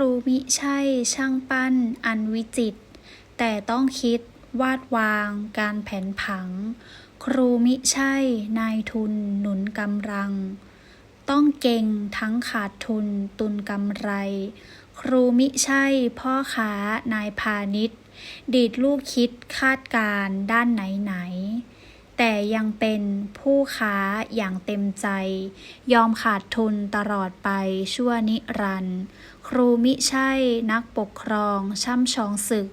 รูมิใช่ช่างปั้นอันวิจิต แต่ต้องคิดวาดวางการแผนผัง ครูมิใช่นายทุนหนุนกำลัง ต้องเก่งทั้งขาดทุนตุนกำไร ครูมิใช่พ่อค้านายพาณิชย์ดีดลูกคิดคาดการด้านไหนไหน แต่ยังเป็นผู้ค้าอย่างเต็มใจ ยอมขาดทุนตลอดไปชั่วนิรันดร์ครูมิใช่นักปกครองช่ำชองศึก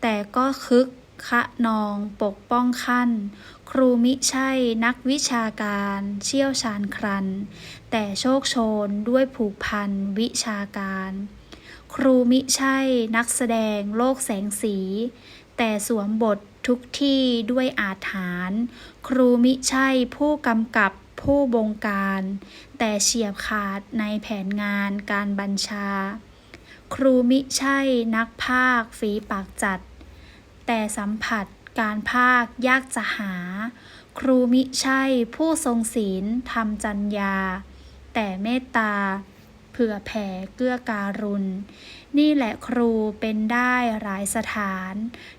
แต่ก็คึกคะนองปกป้องขั้น ครูมิใช่นักวิชาการเชี่ยวชาญครัน แต่โชคโชนด้วยผูกพันวิชาการ ครูมิใช่นักแสดงโลกแสงสี แต่สวมบท ทุกที่ด้วยอาถรรพ์ครูมิใช่ผู้กำกับผู้บงการ แต่เฉียบขาดในแผนงานการบัญชา ครูมิใช่นักภาคฝีปากจัด แต่สัมผัสการภาคยากจะหา ครูมิใช่ผู้ทรงศีลทำจัญญา แต่เมตตา ผื่อแผ่เกื้อการุณ นี่แหละครูเป็นได้หลายสถาน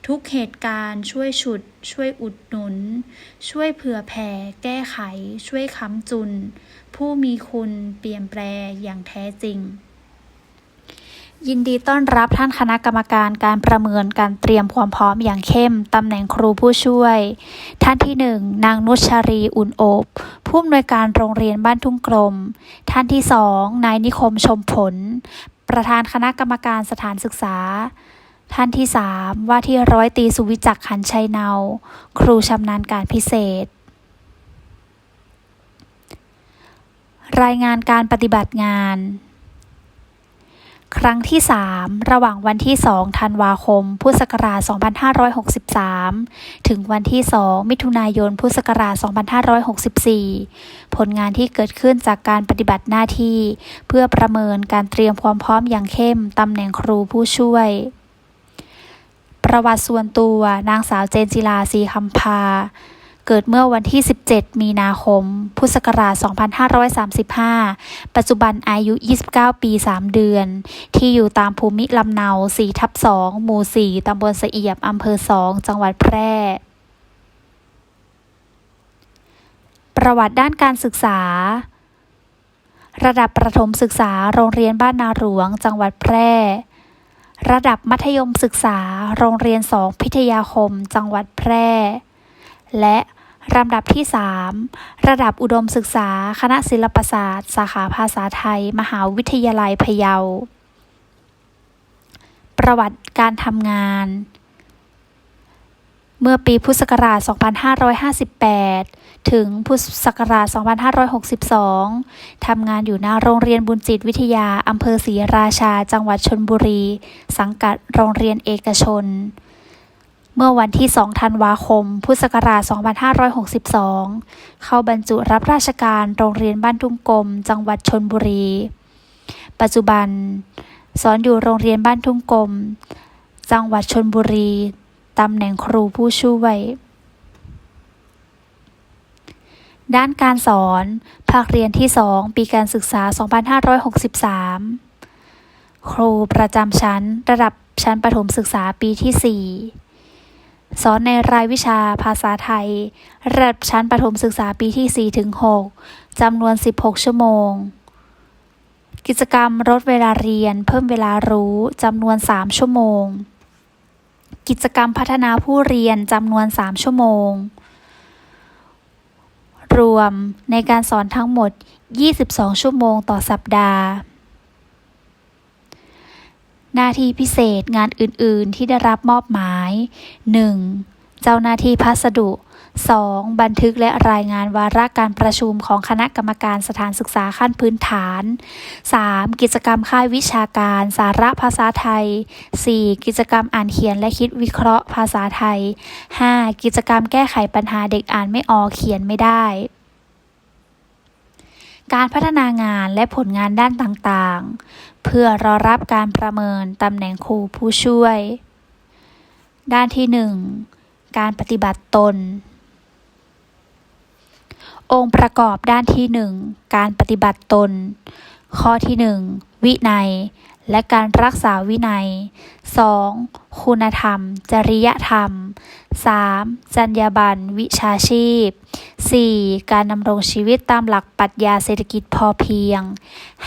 ทุกเหตุการณ์ช่วยฉุด ช่วยอุดหนุน ช่วยเผื่อแผ่แก้ไข ช่วยค้ำจุน ผู้มีคุณเปลี่ยนแปลอย่างแท้จริง ยินดีต้อนรับท่านคณะกรรมการการประเมินการเตรียมความพร้อมอย่างเข้ม ตำแหน่งครูผู้ช่วย ท่านที่หนึ่งนางนุชชรีอุ่นโอบผู้อำนวยการโรงเรียนบ้านทุ่งกลม ท่านที่สองนายนิคมชมผล ประธานคณะกรรมการสถานศึกษา ท่านที่สามว่าที่ร้อยตีสุวิจักขันชัยเนา ครูชำนาญการพิเศษ รายงานการปฏิบัติงาน ครั้งที่ 3 ระหว่างวันที่ 2 ธันวาคม พุทธศักราช 2563 ถึงวันที่ 2 มิถุนายน พุทธศักราช 2564 ผลงานที่เกิดขึ้นจากการปฏิบัติหน้าที่ เพื่อประเมินการเตรียมความพร้อมอย่างเข้มตำแหน่งครูผู้ช่วย ประวัติส่วนตัวนางสาวเจนจิลาสีคำพา เกิดเมื่อวันที่ 17 มีนาคม พุทธศักราช 2535 ปัจจุบันอายุ 29 ปี 3 เดือน ที่อยู่ตามภูมิลำเนา 4 ทับ 2 หมู่ 4 ตำบลสะเอียบ อำเภอ 2 จังหวัดแพร่ประวัติด้านการศึกษา ระดับประถมศึกษาโรงเรียนบ้านนาหลวง จังหวัดแพร่ ระดับมัธยมศึกษา โรงเรียน2พิทยาคม จังหวัดแพร่ และ ลำดับที่ 3 ระดับอุดมศึกษา คณะศิลปศาสตร์ สาขาภาษาไทย มหาวิทยาลัยพะเยา ประวัติการทำงาน เมื่อปีพุทธศักราช 2558 ถึงพุทธศักราช 2562 ทำงานอยู่หน้าโรงเรียนบุญจิตวิทยา อำเภอศรีราชา จังหวัดชลบุรี สังกัดโรงเรียนเอกชน เมื่อวันที่ 2 ธันวาคม พุทธศักราช 2562 เข้าบรรจุรับราชการโรงเรียนบ้านทุ่งกลม จังหวัดชลบุรี ปัจจุบัน สอนอยู่โรงเรียนบ้านทุ่งกลม จังหวัดชลบุรี ตำแหน่งครูผู้ช่วย ด้านการสอน ภาคเรียนที่ 2 ปีการศึกษา 2563 ครูประจำชั้นระดับชั้นประถมศึกษาปีที่ 4 สอนในรายวิชาภาษาไทย ระดับชั้นประถมศึกษาปีที่4ถึง6จำนวน 16 ชั่วโมง กิจกรรมลดเวลาเรียน เพิ่มเวลารู้จำนวน 3 ชั่วโมง กิจกรรมพัฒนาผู้เรียนจำนวน 3 ชั่วโมง รวมในการสอนทั้งหมด 22 ชั่วโมงต่อสัปดาห์ หน้าที่พิเศษงานอื่น ๆ ที่ได้รับมอบหมาย 1. เจ้าหน้าที่พัสดุ 2. บันทึกและรายงานวาระการประชุมของคณะกรรมการสถานศึกษาขั้นพื้นฐาน 3. กิจกรรมค่ายวิชาการ สาระภาษาไทย 4. กิจกรรมอ่านเขียนและคิดวิเคราะห์ภาษาไทย 5. กิจกรรมแก้ไขปัญหาเด็กอ่านไม่ออกเขียนไม่ได้ การพัฒนางานและผลงานด้านต่างๆ เพื่อรอรับการประเมินตำแหน่งครูผู้ช่วย ด้านที่ 1 การปฏิบัติตน องค์ประกอบด้านที่ 1 การปฏิบัติตน ข้อที่ 1 วินัย และการรักษาวินัย 2. คุณธรรม จริยธรรม 3. จรรยาบรรณวิชาชีพ 4. การดำรงชีวิตตามหลักปรัชญาเศรษฐกิจพอเพียง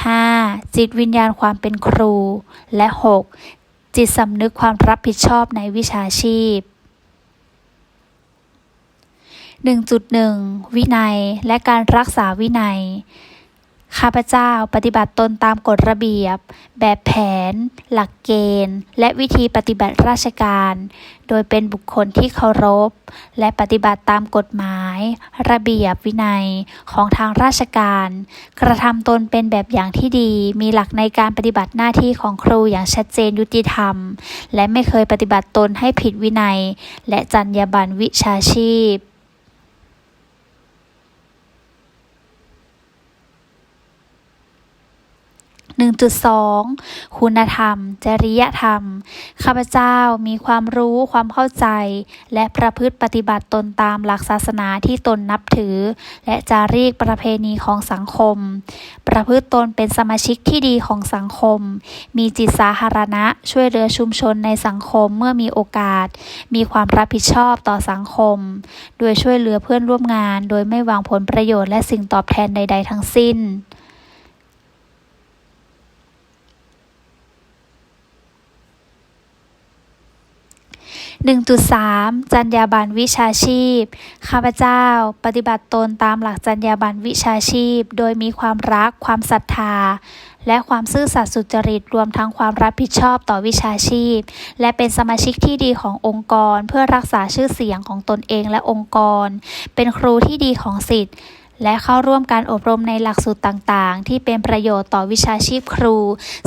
5. จิตวิญญาณความเป็นครู และ 6. จิตสำนึกความรับผิดชอบในวิชาชีพ1.1 วินัยและการรักษาวินัย ข้าพเจ้าปฏิบัติตนตามกฎระเบียบ แบบแผน หลักเกณฑ์ และวิธีปฏิบัติราชการ โดยเป็นบุคคลที่เคารพ และปฏิบัติตามกฎหมาย ระเบียบวินัยของทางราชการ กระทำตนเป็นแบบอย่างที่ดี มีหลักในการปฏิบัติหน้าที่ของครูอย่างชัดเจนยุติธรรม และไม่เคยปฏิบัติตนให้ผิดวินัย และจรรยาบรรณวิชาชีพ 1.2 คุณธรรม จริยธรรม ข้าพเจ้ามีความรู้ความเข้าใจ และประพฤติปฏิบัติตนตามหลักศาสนาที่ตนนับถือ และจารีตประเพณีของสังคม ประพฤติตนเป็นสมาชิกที่ดีของสังคม มีจิตสาธารณะช่วยเหลือชุมชนในสังคมเมื่อมีโอกาส มีความรับผิดชอบต่อสังคม โดยช่วยเหลือเพื่อนร่วมงาน โดยไม่หวังผลประโยชน์และสิ่งตอบแทนใด ๆ ทั้งสิ้น 1.3 จรรยาบรรณวิชาชีพ ข้าพเจ้า ปฏิบัติตนตามหลักจรรยาบรรณวิชาชีพ โดยมีความรัก ความศรัทธา และความซื่อสัตย์สุจริต รวมทั้งความรับผิดชอบต่อวิชาชีพ และเป็นสมาชิกที่ดีขององค์กร เพื่อรักษาชื่อเสียงของตนเองและองค์กร เป็นครูที่ดีของสิทธิ์และเข้าร่วมการอบรมในหลักสูตรต่างๆ ที่เป็นประโยชน์ต่อวิชาชีพครู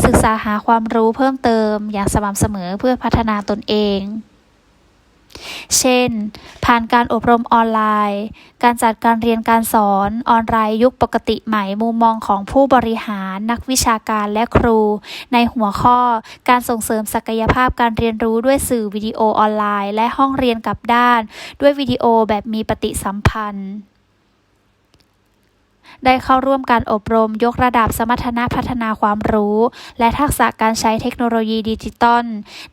ศึกษาหาความรู้เพิ่มเติมอย่างสม่ำเสมอเพื่อพัฒนาตนเอง เช่น ผ่านการอบรมออนไลน์ การจัดการเรียนการสอนออนไลน์ยุคปกติใหม่มุมมองของผู้บริหาร นักวิชาการและครู ในหัวข้อ การส่งเสริมศักยภาพการเรียนรู้ด้วยสื่อวิดีโอออนไลน์ และห้องเรียนกับด้าน ด้วยวิดีโอแบบมีปฏิสัมพันธ์ได้เข้าร่วมการอบรมยกระดับสมรรถนะพัฒนาความรู้ และทักษะการใช้เทคโนโลยีดิจิตอล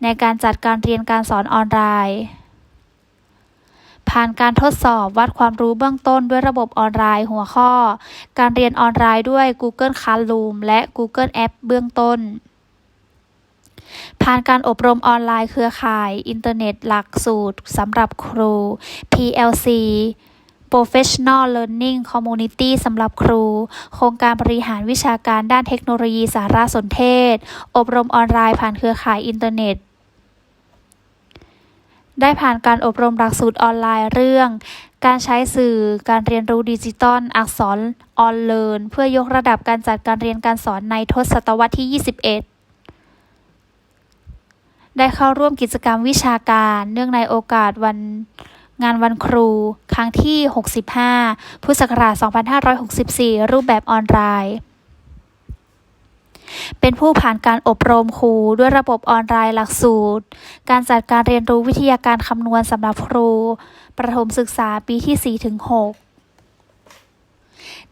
ในการจัดการเรียนการสอนออนไลน์ ผ่านการทดสอบวัดความรู้เบื้องต้นด้วยระบบออนไลน์หัวข้อ การเรียนออนไลน์ด้วย Google Classroom และ Google App เบื้องต้นผ่านการอบรมออนไลน์เครือข่าย อินเทอร์เน็ตหลักสูตรสำหรับครู PLC Professional Learning Community สำหรับครู โครงการบริหารวิชาการด้านเทคโนโลยีสารสนเทศ อบรมออนไลน์ผ่านเครือข่ายอินเทอร์เน็ต ได้ผ่านการอบรมหลักสูตรออนไลน์เรื่อง การใช้สื่อการเรียนรู้ดิจิตอลอักษรออนเลินเพื่อยกระดับการจัดการเรียนการสอนในทศตวรรษที่ 21ได้เข้าร่วมกิจกรรมวิชาการเนื่องในโอกาสวันงานวันครู ครั้งที่ 65 พุทธศักราช 2564 รูปแบบออนไลน์ เป็นผู้ผ่านการอบรมครูด้วยระบบออนไลน์หลักสูตร การจัดการเรียนรู้วิทยาการคำนวณสำหรับครู ประถมศึกษาปีที่ 4-6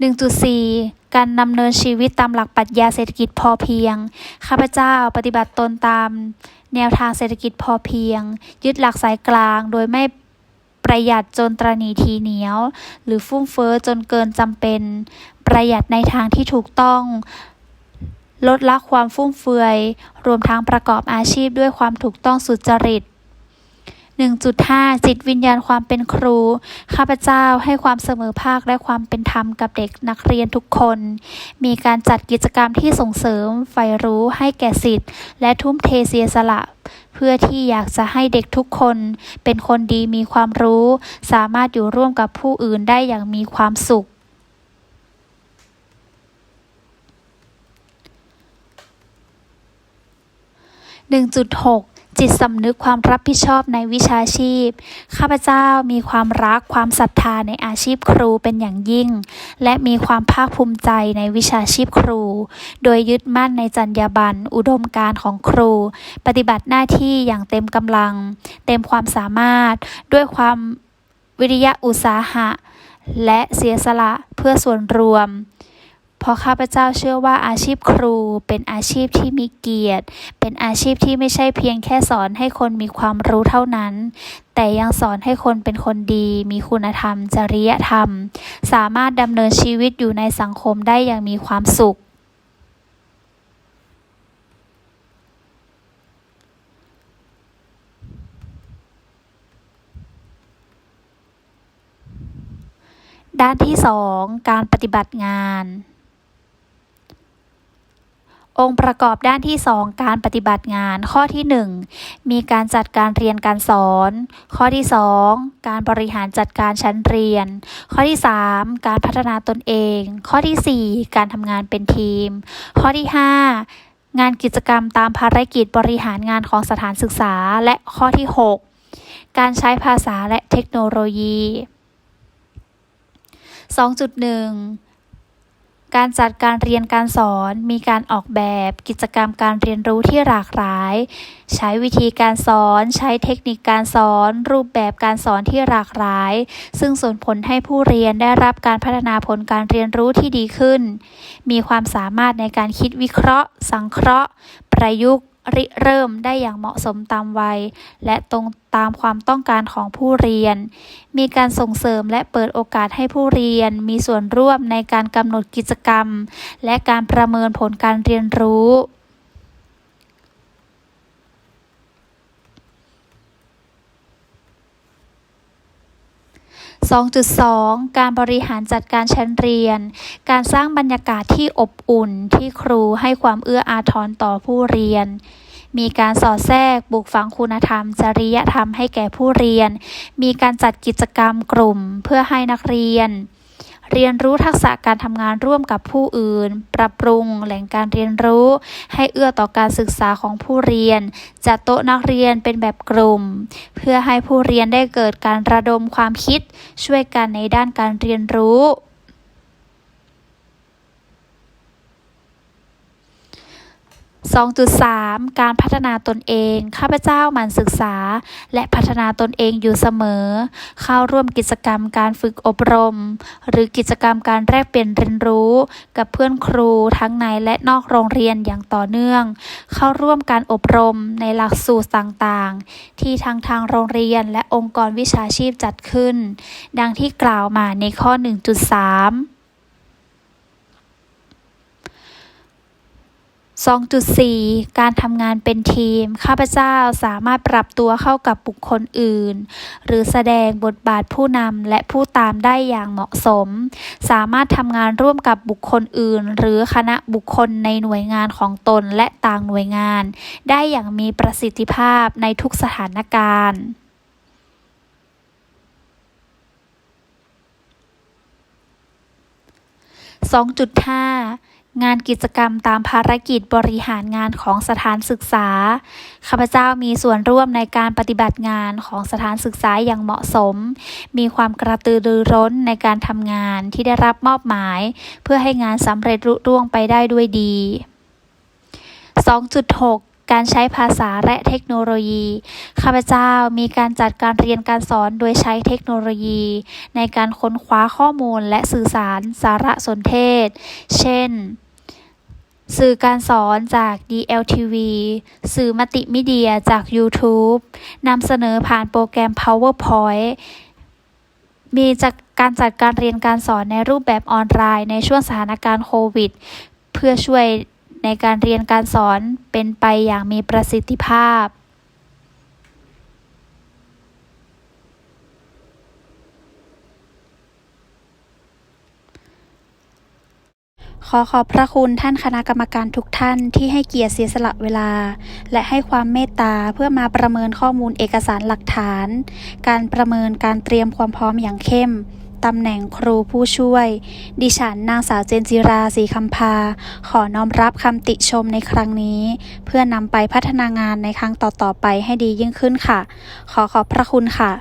1.4 การดำเนินชีวิตตามหลักปรัชญาเศรษฐกิจพอเพียง ข้าพเจ้าปฏิบัติตนตาม แนวทางเศรษฐกิจพอเพียง ยึดหลักสายกลางโดยไม่ประหยัดจนตรณีทีเหนียว หรือฟุ่มเฟ้อจนเกินจำเป็น ประหยัดในทางที่ถูกต้อง ลดละความฟุ่มเฟือย รวมทั้งประกอบอาชีพด้วยความถูกต้องสุจริต 1.5 จิตวิญญาณความเป็นครู ข้าพเจ้าให้ความเสมอภาคและความเป็นธรรมกับเด็กนักเรียนทุกคน มีการจัดกิจกรรมที่ส่งเสริมใฝ่รู้ให้แก่สิทธิ์และทุ่มเทเสียสละ เพื่อที่อยากจะให้เด็กทุกคน เป็นคนดีมีความรู้ สามารถอยู่ร่วมกับผู้อื่นได้อย่างมีความสุข 1.6 จิตสำนึกความรับผิดชอบในวิชาชีพ ข้าพเจ้ามีความรักความศรัทธาในอาชีพครูเป็นอย่างยิ่ง และมีความภาคภูมิใจในวิชาชีพครู โดยยึดมั่นในจรรยาบรรณอุดมการณ์ของครู ปฏิบัติหน้าที่อย่างเต็มกำลัง เต็มความสามารถ ด้วยความวิริยะอุตสาหะ และเสียสละเพื่อส่วนรวม เพราะข้าพเจ้าเชื่อว่าอาชีพครูเป็นอาชีพที่มีเกียรติ เป็นอาชีพที่ไม่ใช่เพียงแค่สอนให้คนมีความรู้เท่านั้น แต่ยังสอนให้คนเป็นคนดี มีคุณธรรม จริยธรรม สามารถดำเนินชีวิตอยู่ในสังคมได้อย่างมีความสุขด้านที่ 2 การปฏิบัติงาน องค์ประกอบด้านที่ 2 การปฏิบัติงาน ข้อที่ 1 มีการจัดการเรียนการสอน ข้อที่ 2 การบริหารจัดการชั้นเรียน ข้อที่ 3 การพัฒนาตนเอง ข้อที่ 4 การทำงานเป็นทีม ข้อที่ 5 งานกิจกรรมตามภารกิจบริหารงานของสถานศึกษา และข้อที่ 6 การใช้ภาษาและเทคโนโลยี 2.1 การจัดการเรียนการสอน มีการออกแบบกิจกรรมการเรียนรู้ที่หลากหลาย ใช้วิธีการสอน ใช้เทคนิคการสอน รูปแบบการสอนที่หลากหลาย ซึ่งส่งผลให้ผู้เรียนได้รับการพัฒนาผลการเรียนรู้ที่ดีขึ้น มีความสามารถในการคิดวิเคราะห์ สังเคราะห์ ประยุกต์ ริเริ่มได้อย่างเหมาะสมตามวัย และตรงตามความต้องการของผู้เรียน มีการส่งเสริมและเปิดโอกาสให้ผู้เรียน มีส่วนร่วมในการกำหนดกิจกรรม และการประเมินผลการเรียนรู้ 2.2 การบริหารจัดการชั้นเรียน การสร้างบรรยากาศที่อบอุ่นที่ครูให้ความเอื้ออาทรต่อผู้เรียน มีการสอดแทรกปลูกฝังคุณธรรม จริยธรรมให้แก่ผู้เรียน มีการจัดกิจกรรมกลุ่มเพื่อให้นักเรียน เรียนรู้ทักษะการทำงานร่วมกับผู้อื่น ปรับปรุงแหล่งการเรียนรู้ ให้เอื้อต่อการศึกษาของผู้เรียน จัดโต๊ะนักเรียนเป็นแบบกลุ่ม เพื่อให้ผู้เรียนได้เกิดการระดมความคิด ช่วยกันในด้านการเรียนรู้ 2.3 การพัฒนาตนเอง ข้าพเจ้าหมั่นศึกษา และพัฒนาตนเองอยู่เสมอ เข้าร่วมกิจกรรมการฝึกอบรม หรือกิจกรรมการแลกเปลี่ยนเรียนรู้ กับเพื่อนครูทั้งในและนอกโรงเรียนอย่างต่อเนื่อง เข้าร่วมการอบรมในหลักสูตรต่างๆ ที่ทางทางโรงเรียนและองค์กรวิชาชีพจัดขึ้น ดังที่กล่าวมาในข้อ 1.3 2.4 การทำงานเป็นทีม ข้าพเจ้าสามารถปรับตัวเข้ากับบุคคลอื่น หรือแสดงบทบาทผู้นำและผู้ตามได้อย่างเหมาะสม สามารถทำงานร่วมกับบุคคลอื่น หรือคณะบุคคลในหน่วยงานของตนและต่างหน่วยงาน ได้อย่างมีประสิทธิภาพในทุกสถานการณ์2.5 งานกิจกรรมตามภารกิจบริหารงานของสถานศึกษา ข้าพเจ้ามีส่วนร่วมในการปฏิบัติงานของสถานศึกษาอย่างเหมาะสม มีความกระตือรือร้นในการทำงานที่ได้รับมอบหมาย เพื่อให้งานสำเร็จรุ่ร่วงไปได้ด้วยดี 2.6การใช้ภาษาและเทคโนโลยี ข้าพเจ้ามีการจัดการเรียนการสอนโดยใช้เทคโนโลยี ในการค้นคว้าข้อมูลและสื่อสารสารสนเทศ เช่น สื่อการสอนจาก DLTV สื่อมัลติมีเดียจาก YouTube นำเสนอผ่านโปรแกรม PowerPoint มีจากการจัดการเรียนการสอนในรูปแบบออนไลน์ในช่วงสถานการณ์โควิด เพื่อช่วยในการเรียนการสอนเป็นไปอย่างมีประสิทธิภาพ ขอขอบพระคุณท่านคณะกรรมการทุกท่านที่ให้เกียรติเสียสละเวลา และให้ความเมตตาเพื่อมาประเมินข้อมูลเอกสารหลักฐาน การประเมินการเตรียมความพร้อมอย่างเข้มตำแหน่งครูผู้ช่วย ดิฉันนางสาวเจนจิราศรีคำพา ขอน้อมรับคำติชมในครั้งนี้ เพื่อนำไปพัฒนางานในครั้งต่อๆไปให้ดียิ่งขึ้นค่ะ ขอขอบพระคุณค่ะ